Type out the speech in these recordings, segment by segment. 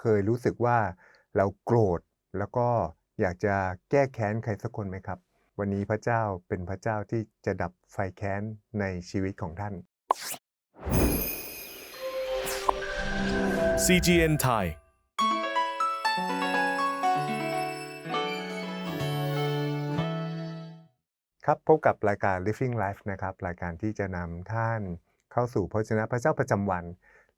เคยรู้สึกว่าเราโกรธ แล้วก็อยากจะแก้แค้นใครสักคนไหมครับ วันนี้พระเจ้าเป็นพระเจ้าที่จะดับไฟแค้นในชีวิตของท่าน CGN Thai ครับพบกับรายการ Living Life นะครับ รายการที่จะนำท่านเข้าสู่พระชนะพระเจ้าประจำวัน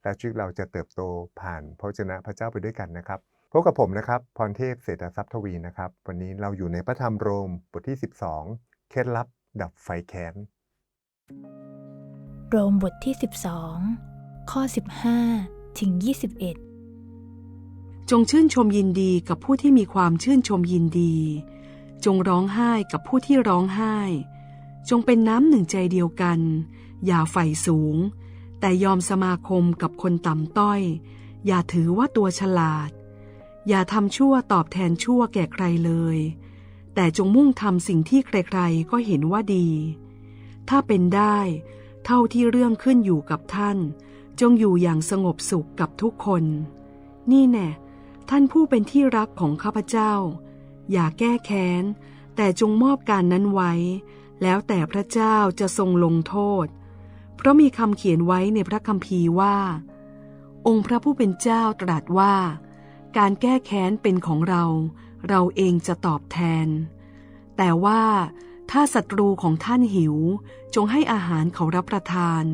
และชีวิตเราจะเติบโตผ่านพระชนะพระเจ้าไปด้วยกันนะครับพบกับผมนะครับ พรเทพเศรษฐทรัพย์ทวีนะครับ วันนี้เราอยู่ในพระธรรมโรมบทที่ 12 เคล็ดลับดับไฟแค้น โรมบทที่ 12 ข้อ 15 ถึง 21 จงชื่นชมยินดีกับผู้ที่มีความชื่นชมยินดี จงร้องไห้กับผู้ที่ร้องไห้ จงเป็นน้ำหนึ่งใจเดียวกัน อย่าใฝ่สูง แต่ยอมสมาคมกับคนต่ำต้อย อย่าถือว่าตัวฉลาด อย่าทำชั่วตอบแทนชั่วแก่ใครเลย แต่จงมุ่งทำสิ่งที่ใครๆ ก็เห็นว่าดี ถ้าเป็นได้ เท่าที่เรื่องขึ้นอยู่กับท่าน จงอยู่อย่างสงบสุขกับทุกคน นี่แน่ท่านผู้เป็นที่รักของข้าพเจ้า อย่าแก้แค้น แต่จงมอบการนั้นไว้ แล้วแต่พระเจ้าจะทรงลงโทษ เพราะมีคำเขียนไว้ในพระคัมภีร์ว่า องค์พระผู้เป็นเจ้าตรัสว่า การแก้แค้นเป็นของเรา เราเองจะตอบแทน แต่ว่าถ้าศัตรูของท่านหิว จงให้อาหารเขารับประทาน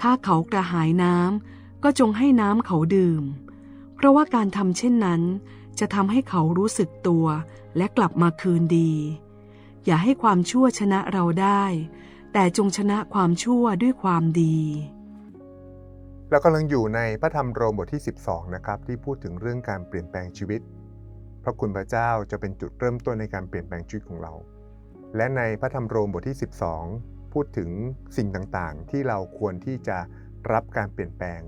ถ้าเขากระหายน้ำก็จงให้น้ำเขาดื่ม เพราะว่าการทำเช่นนั้น จะทำให้เขารู้สึกตัวและกลับมาคืนดี อย่าให้ความชั่วชนะเราได้ แต่จงชนะความชั่วด้วยความดี เรากำลังอยู่ในพระธรรมโรมบทที่ 12 นะครับ ที่พูดถึงเรื่องการเปลี่ยนแปลงชีวิต พระคุณพระเจ้าจะเป็นจุดเริ่มต้นในการเปลี่ยนแปลงชีวิตของเรา และในพระธรรมโรมบทที่ 12 พูดถึงสิ่งต่างๆ ที่เราควรที่จะรับการเปลี่ยนแปลง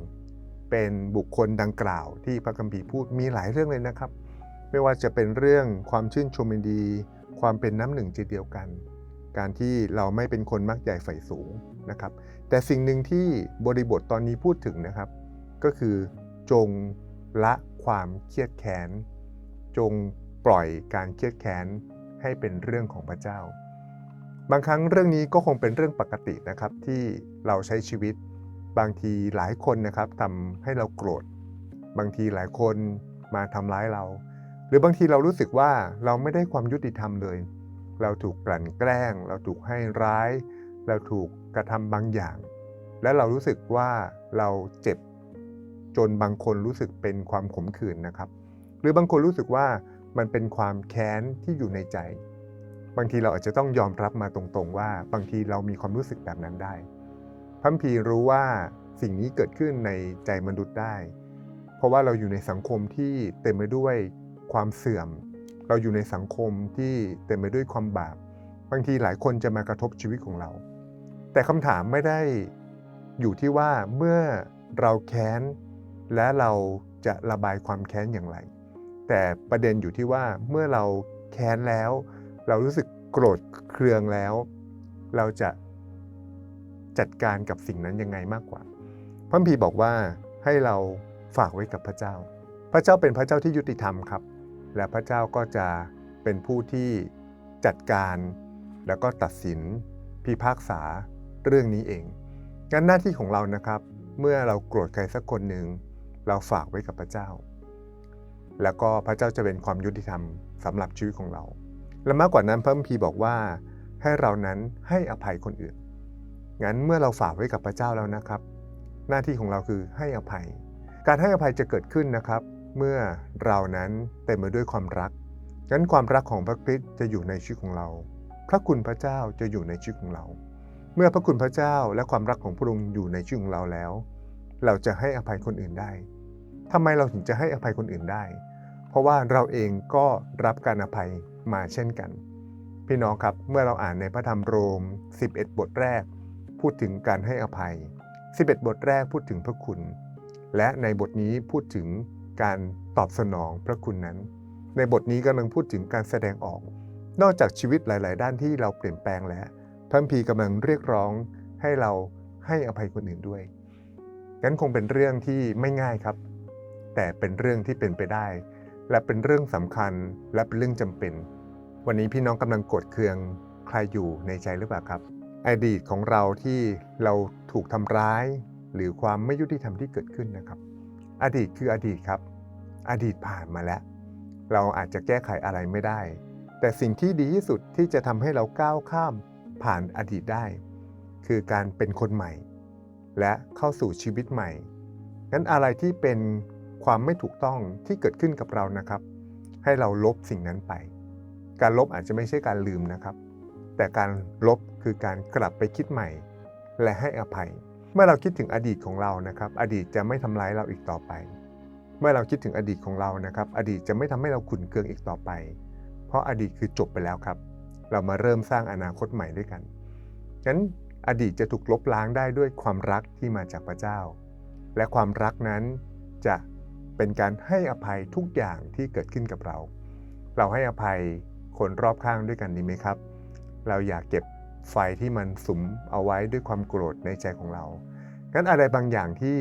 เป็นบุคคลดังกล่าวที่พระคัมภีร์พูดมีหลายเรื่องเลยนะครับ ไม่ว่าจะเป็นเรื่องความชื่นชมยินดี ความเป็นน้ำหนึ่งใจเดียวกัน การที่เราไม่เป็นคนมักใหญ่ใฝ่สูงนะครับ แต่สิ่งหนึ่งที่บริบทตอนนี้พูดถึงนะครับ ก็คือจงละความเครียดแค้น จงปล่อยการเครียดแค้นให้เป็นเรื่องของพระเจ้า บางครั้งเรื่องนี้ก็คงเป็นเรื่องปกตินะครับที่เราใช้ชีวิต บางทีหลายคนนะครับทำให้เราโกรธ บางทีหลายคนมาทำร้ายเรา หรือบางทีเรารู้สึกว่าเราไม่ได้ความยุติธรรมเลย เราถูกกลั่นแกล้ง เราถูกให้ร้าย เราถูกกระทำบางอย่าง และเรารู้สึกว่าเราเจ็บจนบางคนรู้สึกเป็นความขมขื่นนะครับ หรือบางคนรู้สึกว่ามันเป็นความแค้นที่อยู่ในใจ บางทีเราอาจจะต้องยอมรับมาตรงๆ ว่าบางทีเรามีความรู้สึกแบบนั้นได้พัมพีรู้ว่าสิ่งนี้เกิดขึ้นในใจมนุษย์ได้ เพราะว่าเราอยู่ในสังคมที่เต็มไปด้วยความเสื่อม เราอยู่ในสังคมที่เต็มไปด้วยความบาป บางทีหลายคนจะมากระทบชีวิตของเรา แต่คำถามไม่ได้อยู่ที่ว่าเมื่อเราแค้น และเราจะระบายความแค้นอย่างไร แต่ประเด็นอยู่ที่ว่าเมื่อเราแค้นแล้ว เรารู้สึกโกรธเคืองแล้ว เราจะจัดการกับสิ่งนั้นยังไงมากกว่าพระคัมภีบอกว่าให้เราฝากไว้กับพระเจ้า พระเจ้าเป็นพระเจ้าที่ยุติธรรมครับ และพระเจ้าก็จะเป็นผู้ที่จัดการแล้วก็ตัดสินพิพากษาเรื่องนี้เองงั้นหน้าที่ของเรานะครับ เมื่อเราโกรธใครสักคนหนึ่งเราฝากไว้กับพระเจ้า แล้วก็พระเจ้าจะเป็นความยุติธรรมสำหรับชีวิตของเรา และมากกว่านั้นพระมภีบอกว่า ให้เรานั้นให้อภัยคนอื่น งั้นเมื่อเราฝากไว้กับพระเจ้าแล้วนะครับ หน้าที่ของเราคือให้อภัย การให้อภัยจะเกิดขึ้นนะครับ เมื่อเรานั้นเต็มไปด้วยความรัก งั้นความรักของพระคริสต์จะอยู่ในชีวิตของเรา พระคุณพระเจ้าจะอยู่ในชีวิตของเรา เมื่อพระคุณพระเจ้าและความรักของพระองค์อยู่ในชีวิตของเราแล้ว เราจะให้อภัยคนอื่นได้ทำไมเราถึงจะให้อภัยคนอื่นได้ เพราะว่าเราเองก็รับการอภัยมาเช่นกัน พี่น้องครับ เมื่อเราอ่านในพระธรรมโรม 11 บทแรก พูดถึงการให้อภัย 11 บทแรกพูดถึงพระคุณ และในบทนี้พูดถึง การตอบสนองพระคุณนั้น ในบทนี้กำลังพูดถึงการแสดงออก นอกจากชีวิตหลาย ๆ ด้านที่เราเปลี่ยนแปลงแล้วพระคัมภีกำลังเรียกร้องให้เราให้อภัยคนอื่นด้วยงั้นคงเป็นเรื่องที่ไม่ง่ายครับ แต่เป็นเรื่องที่เป็นไปได้ และเป็นเรื่องสำคัญและเป็นเรื่องจำเป็น วันนี้พี่น้องกำลังกดเคืองใครอยู่ในใจหรือเปล่าครับ อดีตของเราที่เราถูกทำร้าย หรือความไม่ยุติธรรมที่เกิดขึ้นนะครับ อดีตคืออดีตครับ อดีตผ่านมาแล้ว เราอาจจะแก้ไขอะไรไม่ได้ แต่สิ่งที่ดีที่สุดที่จะทำให้เราก้าวข้ามผ่านอดีตได้ คือการเป็นคนใหม่ และเข้าสู่ชีวิตใหม่งั้นอะไรที่เป็นความไม่ถูกต้องที่เกิดขึ้นกับเรานะครับ ให้เราลบสิ่งนั้นไป การลบอาจจะไม่ใช่การลืมนะครับ แต่การลบคือการกลับไปคิดใหม่ และให้อภัย เมื่อเราคิดถึงอดีตของเรานะครับ อดีตจะไม่ทำร้ายเราอีกต่อไป เมื่อเราคิดถึงอดีตของเรานะครับ อดีตจะไม่ทำให้เราขุ่นเคืองอีกต่อไป เพราะอดีตคือจบไปแล้วครับ เรามาเริ่มสร้างอนาคตใหม่ด้วยกันงั้นอดีตจะถูกลบล้างได้ด้วยความรักที่มาจากพระเจ้า และความรักนั้นจะเป็นการให้อภัยทุกอย่างที่เกิดขึ้นกับเรา เราให้อภัยคนรอบข้างด้วยกันดีไหมครับ เราอยากเก็บ ไฟที่มันสุมเอาไว้ด้วยความโกรธในใจของเรางั้นอะไรบางอย่างที่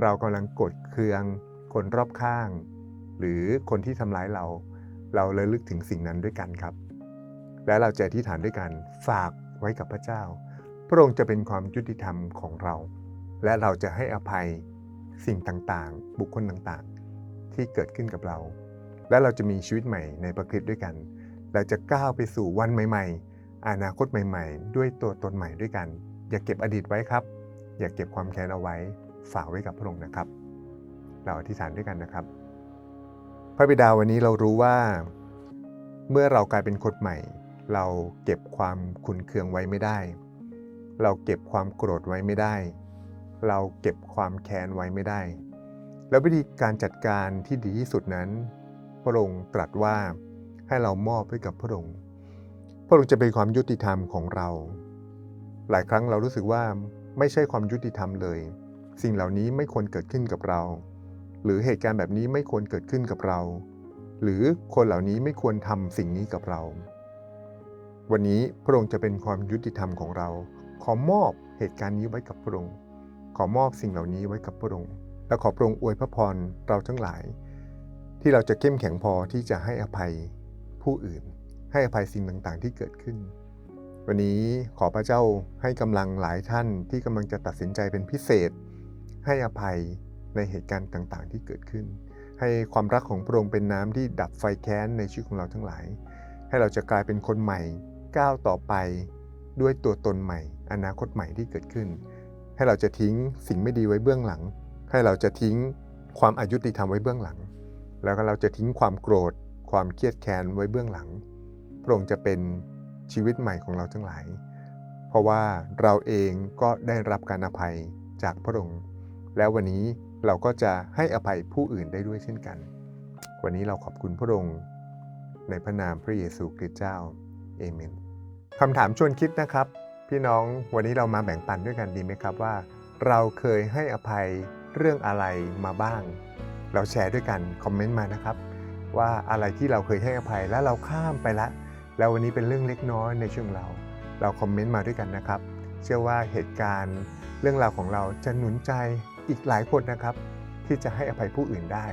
เรากำลังกดเคืองคนรอบข้าง หรือคนที่ทำร้ายเรา เราเลยลึกถึงสิ่งนั้นด้วยกันครับ และเราจะอธิษฐานด้วยกันฝากไว้กับพระเจ้า พระองค์จะเป็นความยุติธรรมของเรา และเราจะให้อภัยสิ่งต่างๆ บุคคลต่างๆ ที่เกิดขึ้นกับเรา และเราจะมีชีวิตใหม่ในประคริสต์ด้วยกัน เราจะก้าวไปสู่วันใหม่ ๆ อนาคตใหม่ ๆ ด้วยตัวตนใหม่ด้วยกัน อย่าเก็บอดีตไว้ครับ อย่าเก็บความแค้นเอาไว้ฝากไว้กับพระองค์นะครับ เราอธิษฐานด้วยกันนะครับ พระบิดาวันนี้เรารู้ว่า เมื่อเรากลายเป็นคนใหม่ เราเก็บความขุนเคืองไว้ไม่ได้ เราเก็บความโกรธไว้ไม่ได้ เราเก็บความแค้นไว้ไม่ได้ แล้ววิธีการจัดการที่ดีที่สุดนั้น พระองค์ตรัสว่าให้เรามอบให้กับพระองค์ พระองค์จะเป็นความยุติธรรมของเรา หลายครั้งเรารู้สึกว่าไม่ใช่ความยุติธรรมเลย สิ่งเหล่านี้ไม่ควรเกิดขึ้นกับเรา หรือเหตุการณ์แบบนี้ไม่ควรเกิดขึ้นกับเรา หรือคนเหล่านี้ไม่ควรทำสิ่งนี้กับเรา วันนี้พระองค์จะเป็นความยุติธรรมของเรา ขอมอบเหตุการณ์นี้ไว้กับพระองค์ ขอมอบสิ่งเหล่านี้ไว้กับพระองค์ และขอพระองค์อวยพระพรเราทั้งหลาย ที่เราจะเข้มแข็งพอที่จะให้อภัยผู้อื่น ให้อภัยสิ่งต่างๆ ที่เกิดขึ้น วันนี้ขอพระเจ้าให้กำลังหลายท่านที่กำลังจะตัดสินใจเป็นพิเศษ ให้อภัยในเหตุการณ์ต่างๆ ที่เกิดขึ้น ให้ความรักของพระองค์เป็นน้ำที่ดับไฟแค้นในชีวิตของเราทั้งหลาย ให้เราจะกลายเป็นคนใหม่ก้าวต่อไปด้วยตัวตนใหม่ อนาคตใหม่ที่เกิดขึ้น ให้เราจะทิ้งสิ่งไม่ดีไว้เบื้องหลัง ให้เราจะทิ้งความอายุติธรรมไว้เบื้องหลัง แล้วก็เราจะทิ้งความโกรธ ความเครียดแค้นไว้เบื้องหลัง พระองค์จะเป็นชีวิตใหม่ของเราทั้งหลาย เพราะว่าเราเองก็ได้รับการอภัยจากพระองค์ แล้ววันนี้เราก็จะให้อภัยผู้อื่นได้ด้วยเช่นกัน วันนี้เราขอบคุณพระองค์ ในพระนามพระเยซูคริสต์เจ้าเอเมนคำถามชวนคิดนะครับ พี่น้องวันนี้เรามาแบ่งปันด้วยกันดีไหมครับว่า เราเคยให้อภัยเรื่องอะไรมาบ้าง เราแชร์ด้วยกันคอมเมนต์มานะครับ ว่าอะไรที่เราเคยให้อภัยแล้วเราข้ามไปละ แล้ววันนี้เป็นเรื่องเล็กน้อยในช่วงเรา เราคอมเมนต์มาด้วยกันนะครับ เชื่อว่าเหตุการณ์เรื่องราวของเราจะหนุนใจอีกหลายคนนะครับ ที่จะให้อภัยผู้อื่นได้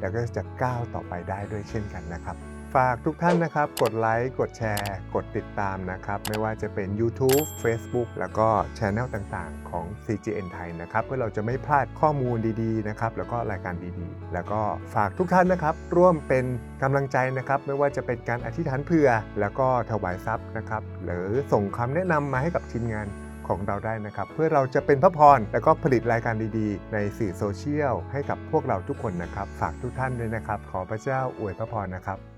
แล้วก็จะก้าวต่อไปได้ด้วยเช่นกันนะครับ ฝากทุกท่านนะครับ กดไลค์กดแชร์ กดติดตามนะครับ ไม่ว่าจะเป็น YouTube Facebook แล้วก็ช anel ต่างๆ ของ CGN ไทยนะครับเพื่อเราจะไม่พลาดข้อมูลดีๆนะครับแล้วก็รายการดีๆ แล้วก็ฝากทุกท่านนะครับ ร่วมเป็นกำลังใจนะครับ ไม่ว่าจะเป็นการอธิษฐานเผื่อ แล้วก็ถวายทรัพย์นะครับ หรือส่งคำแนะนำมาให้กับทีมงานของเราได้นะครับ เพื่อเราจะเป็นพระพรแล้วก็ผลิตรายการดีๆ ในสื่อโซเชียลให้กับพวกเราทุกคนนะครับ ฝากทุกท่านด้วยนะครับ ขอพระเจ้าอวยพระพรนะครับ